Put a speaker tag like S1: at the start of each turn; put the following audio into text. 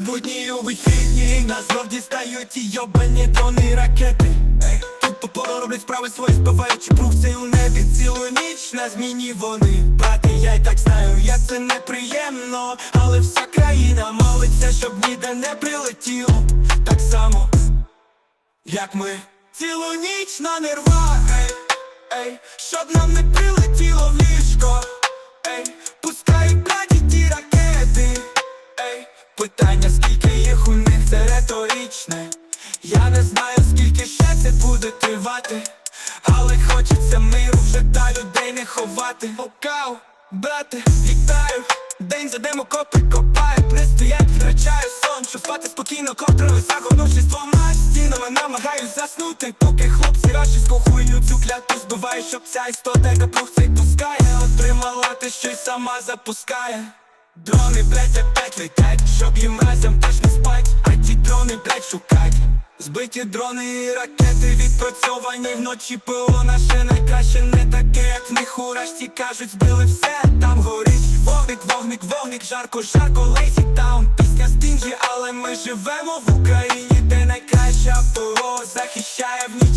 S1: будні у вихідні Нас знов дістають ті йобані дрони ракети. Ей, Тут попору роблять справи свої, збиваючи прухці у небі. Цілу ніч на зміні вони. Брати, я й так знаю, як це неприємно. Але вся країна молиться, щоб ніде не прилетіло Так само, як ми. Цілу ніч на нервах. Ей, ей, щоб нам не прилетіло в ліжко питання, скільки їх у них, це риторичне. Я не знаю, скільки ще це буде тривати. Але хочеться миру вже та людей не ховати. Окау, брате, вітаю. День за днем окопи копаю Не стоять, втрачаю сон Щоб спати спокійно, котрою загорнувшись двома стінами Намагаюсь заснути, поки хлопці рашистську хуйню цю кляту збиває Щоб ця істота капрух цей пускає Отримала те, що й сама запускає. Дрони, блять, летять, щоб їм разом теж не спать. А ті дрони, блять, шукать. Збиті дрони і ракети відпрацьовані вночі. ПО наше найкраще не таке, як в них. У кажуть, збили все, там горить. Вогник, вогник, вогник, жарко, жарко, лейсі таун. Пісня стінжі, але ми живемо в Україні, де найкраща ПО захищає в ніч